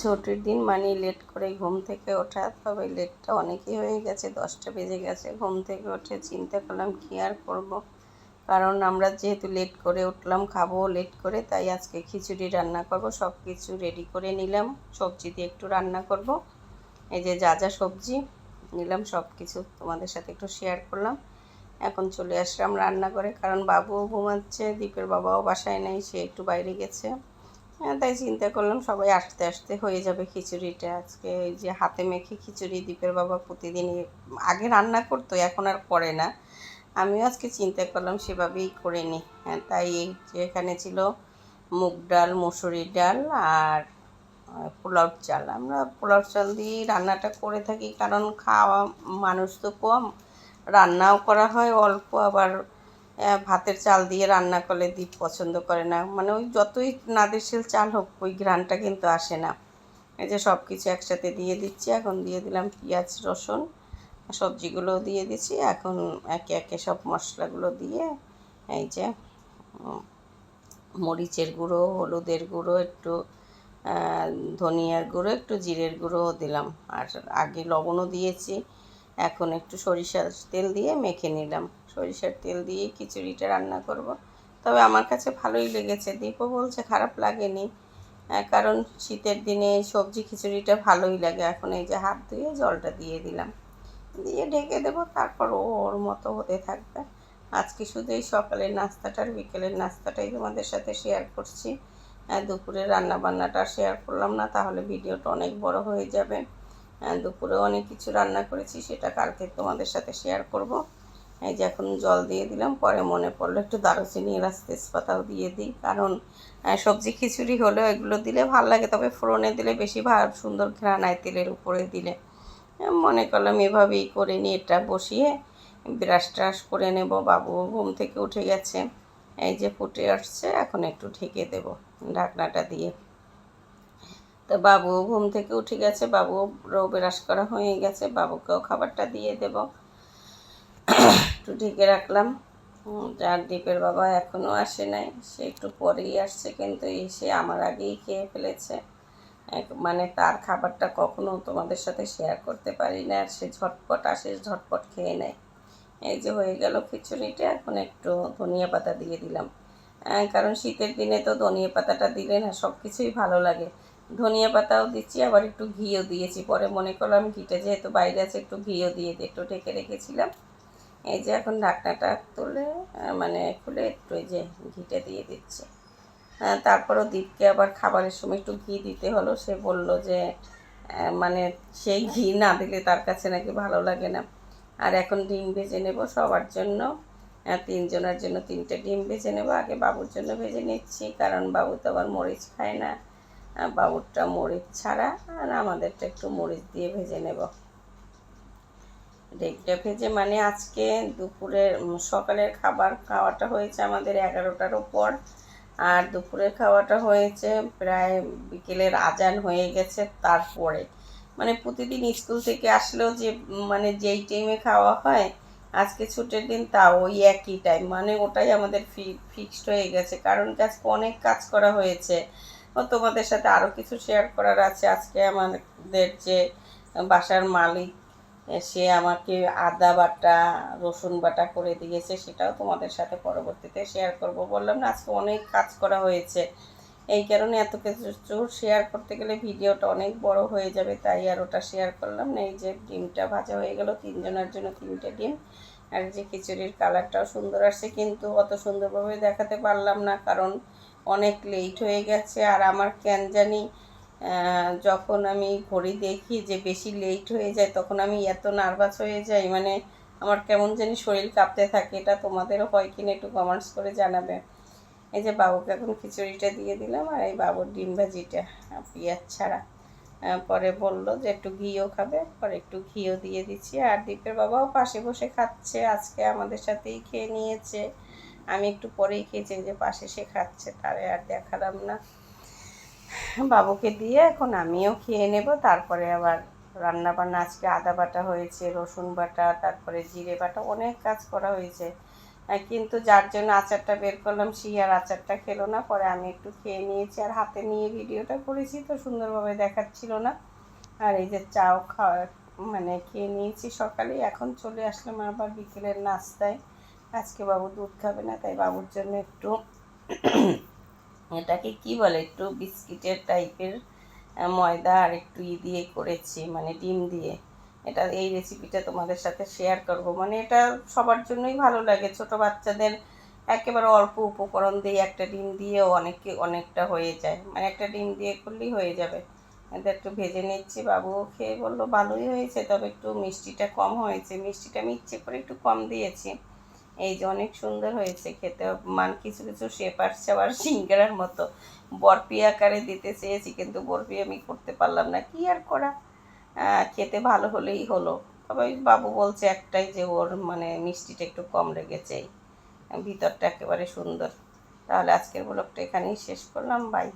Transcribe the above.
ছুটির দিন মানে লেট করে ঘুম থেকে ওঠা, তবে লেটটা অনেকই হয়ে গেছে, দশটা বেজে গেছে। ঘুম থেকে উঠে চিন্তা করলাম, কী আর করব? কারণ আমরা যেহেতু লেট করে উঠলাম, খাব লেট করে, তাই আজকে খিচুড়ি রান্না করব সব কিছু রেডি করে নিলাম। সবজি দিয়ে একটু রান্না করব। এই যে যা যা সবজি নিলাম সব কিছু তোমাদের সাথে একটু শেয়ার করলাম। এখন চলে আসলাম রান্না করে কারণ বাবুও ঘুমাচ্ছে, দীপের বাবাও বাসায় নেই, সে একটু বাইরে গেছে। হ্যাঁ তাই চিন্তা করলাম সবাই আসতে আসতে হয়ে যাবে খিচুড়িটা আজকে। ওই যে হাতে মেখে খিচুড়ি দ্বীপের বাবা প্রতিদিনই আগে রান্না করতো, এখন আর করে না। আমিও আজকে চিন্তা করলাম সেভাবেই করে নিই। হ্যাঁ তাই এই যে এখানে ছিল মুগ ডাল, মুসুরির ডাল আর পোলাও চাল। আমরা পোলাও চাল দিয়ে রান্নাটা করে থাকি, কারণ খাওয়া মানুষ তো কম। রান্নাও করা হয় অল্প, আবার ভাতের চাল দিয়ে রান্না করলে দীপ পছন্দ করে না। মানে ওই যতই নাদেশের চাল হোক, ওই ঘ্রাণটা কিন্তু আসে না। এই যে সব কিছু একসাথে দিয়ে দিচ্ছি, এখন দিয়ে দিলাম পেঁয়াজ, রসুন, সবজিগুলো দিয়ে দিচ্ছি। এখন একে একে সব মশলাগুলো দিয়ে এই যে মরিচের গুঁড়ো, হলুদের গুঁড়ো, একটু ধনিয়ার গুঁড়ো, একটু জিরের গুঁড়োও দিলাম। আর আগে লবণও দিয়েছি। এখন একটু সরিষার তেল দিয়ে মেখে নিলাম। সরিষার তেল দিয়ে খিচুড়িটা রান্না করব। তবে আমার কাছে ভালোই লেগেছে। দীপও বলছে খারাপ লাগেনি কারণ শীতের দিনে সবজি খিচুড়িটা ভালোই লাগে। এখন এই যে হাত ধুয়ে জলটা দিয়ে দিলাম। দিয়ে ঢেকে দেবো, তারপর ওর মতো হতে থাকবে। আজকে শুধু এই সকালের নাস্তাটা আর বিকেলের নাস্তাটাই তোমাদের সাথে শেয়ার করছি। দুপুরে রান্না বান্নাটা শেয়ার করলাম না, তাহলে ভিডিওটা অনেক বড় হয়ে যাবে। দুপুরে অনেক কিছু রান্না করেছি, সেটা কালকে তোমাদের সাথে শেয়ার করব। এই যে এখন জল দিয়ে দিলাম, পরে মনে পড়ল একটু দারুচিনি এলাচ তেজপাতাও দিয়ে দিই। কারণ সবজি খিচুড়ি হলেও এগুলো দিলে ভালো লাগে, তবে ফোড়নে দিলে বেশি ভালো সুন্দর ঘ্রাণ তেলের উপরে দিলে। মনে করলাম এভাবেই করে নিয়ে এটা বসিয়ে ব্রাশ ট্রাশ করে নেব, বাবু ঘুম থেকে উঠে গেছে। এই যে ফুটে আসছে, এখন একটু ঢেকে দেব ঢাকনাটা দিয়ে। তো বাবু ঘুম থেকে উঠে গেছে, বাবু ব্রাশ করা হয়ে গেছে, বাবুকেও খাবারটা দিয়ে দেব। একটু ঢেকে রাখলাম। যার দ্বীপের বাবা এখনও আসে নাই, সে একটু পরেই আসছে, কিন্তু এসে আমার আগেই খেয়ে ফেলেছে। মানে তার খাবারটা কখনো তোমাদের সাথে শেয়ার করতে পারি না, আর সে ঝটপট আসে, ঝটপট খেয়ে নেয়। এই যে হয়ে গেল খিচুড়িটা, এখন একটু ধনিয়া পাতা দিয়ে দিলাম। কারণ শীতের দিনে তো ধনিয়া পাতাটা দিলে না সব কিছুই ভালো লাগে। ধনিয়া পাতাও দিচ্ছি, আবার একটু ঘিও দিয়েছি। পরে মনে করলাম ঘিটা যেহেতু বাইরে আছে, একটু ঘিও দিয়ে একটু ঢেকে রেখেছিলাম। এই যে এখন ঢাকনাটা তুলে মানে খুলে একটু এই যে ঘিটা দিয়ে দিচ্ছে। তারপরও দীপকে আবার খাবারের সময় একটু ঘি দিতে হলো। সে বলল যে মানে সেই ঘি না দিলে তার কাছে নাকি ভালো লাগে না। আর এখন ডিম ভেজে নেব সবার জন্য। তিনজনের জন্য তিনটে ডিম ভেজে নেব। আগে বাবুর জন্য ভেজে নিচ্ছি, কারণ বাবু তো আবার মরিচ খায় না। বাবুরটা মরিচ ছাড়া আর আমাদেরটা একটু মরিচ দিয়ে ভেজে নেব। ডেকটা ভেজে মানে আজকে দুপুরের সকালের খাবার খাওয়াটা হয়েছে আমাদের এগারোটার ওপর আর দুপুরের খাওয়াটা হয়েছে প্রায় বিকেলের আজান হয়ে গেছে তারপরে। মানে প্রতিদিন স্কুল থেকে আসলেও যে মানে যেই টাইমে খাওয়া হয়, আজকে ছুটির দিন তাও ওই একই টাইম মানে ওটাই আমাদের ফি ফিক্সড হয়ে গেছে। কারণ কি আজকে অনেক কাজ করা হয়েছে। তোমাদের সাথে আরও কিছু শেয়ার করার আছে। আজকে আমাদের যে বাসার মালিক সে আমাকে আদা বাটা, রসুন বাটা করে দিয়েছে, সেটাও তোমাদের সাথে পরবর্তীতে শেয়ার করব। বললাম না, আজকে অনেক কাজ করা হয়েছে। এই কারণে এত কিছু শেয়ার করতে গেলে ভিডিওটা অনেক বড় হয়ে যাবে, তাই আর ওটা শেয়ার করলাম না। এই যে ডিমটা ভাজা হয়ে গেল, তিনজনের জন্য তিনটে ডিম। আর যে খিচুড়ির কালারটাও সুন্দর আসছে, কিন্তু অত সুন্দরভাবে দেখাতে পারলাম না, কারণ অনেক লেট হয়ে গেছে আর আমার কেন জানি যখন আমি ঘড়ি দেখি যে বেশি লেট হয়ে যায় তখন আমি এত নার্ভাস হয়ে যাই মানে আমার কেমন জানি শরীর কাঁপতে থাকে, এটা তোমাদেরও হয় কিনা একটু কমেন্টস করে জানাবে। এই যে বাবুকে এখন খিচুড়িটা দিয়ে দিলাম আর এই বাবুর ডিম ভাজিটা পেঁয়াজ ছাড়া। পরে বলল যে একটু ঘিও খাবে, পরে একটু ঘিও দিয়ে দিচ্ছি। আর দীপের বাবাও পাশে বসে খাচ্ছে, আজকে আমাদের সাথেই খেয়ে নিয়েছে। আমি একটু পরেই খেয়েছি যে পাশে সে খাচ্ছে, তারে আর দেখালাম না। বাবুকে দিয়ে এখন আমিও খেয়ে নেব, তারপরে আবার রান্না বান্না আজকে আদা বাটা হয়েছে, রসুন বাটা, তারপরে জিরে বাটা, অনেক কাজ করা হয়েছে। কিন্তু যার জন্য আচারটা বের করলাম সেই আর আচারটা খেলো না, পরে আমি একটু খেয়ে নিয়েছি, আর হাতে নিয়ে ভিডিওটা করেছি, তো সুন্দরভাবে দেখাচ্ছিল না। আর এই যে চাও খাওয়া মানে খেয়ে নিয়েছি সকালে, এখন চলে আসলাম আবার বিকেলের নাস্তায়। আজকে বাবু দুধ খাবে না, তাই বাবুর জন্য একটু এটাকে কি বলে, একটু বিস্কিটের টাইপের ময়দা আর একটু ই দিয়ে করেছি মানে ডিম দিয়ে। এটা এই রেসিপিটা তোমাদের সাথে শেয়ার করব। মানে এটা সবার জন্যই ভালো লাগে। ছোট বাচ্চাদের একেবারে অল্প উপকরণ দিয়ে একটা ডিম দিয়েও অনেকে অনেকটা হয়ে যায়। মানে একটা ডিম দিয়ে করলেই হয়ে যাবে। এটা একটু ভেজে নিচ্ছি, বাবু খেয়ে বলল ভালোই হয়েছে, তবে একটু মিষ্টিটা কম হয়েছে। মিষ্টিটা আমি ইচ্ছে করে একটু কম দিয়েছি। এই যে অনেক সুন্দর হয়েছে খেতে। মান কিছু কিছু শেপ আসছে আবার সিঙ্গারার মতো। বরফি আকারে দিতে চেয়েছি, কিন্তু বরফি আমি করতে পারলাম না। কি আর করা? খেতে ভালো হলেই হলো। তবে বাবু বলছে একটাই যে ওর মানে মিষ্টিটা একটু কম লেগেছে। ভিতরটা একেবারে সুন্দর। তাহলে আজকের ব্লগটা এখানেই শেষ করলাম। বাই।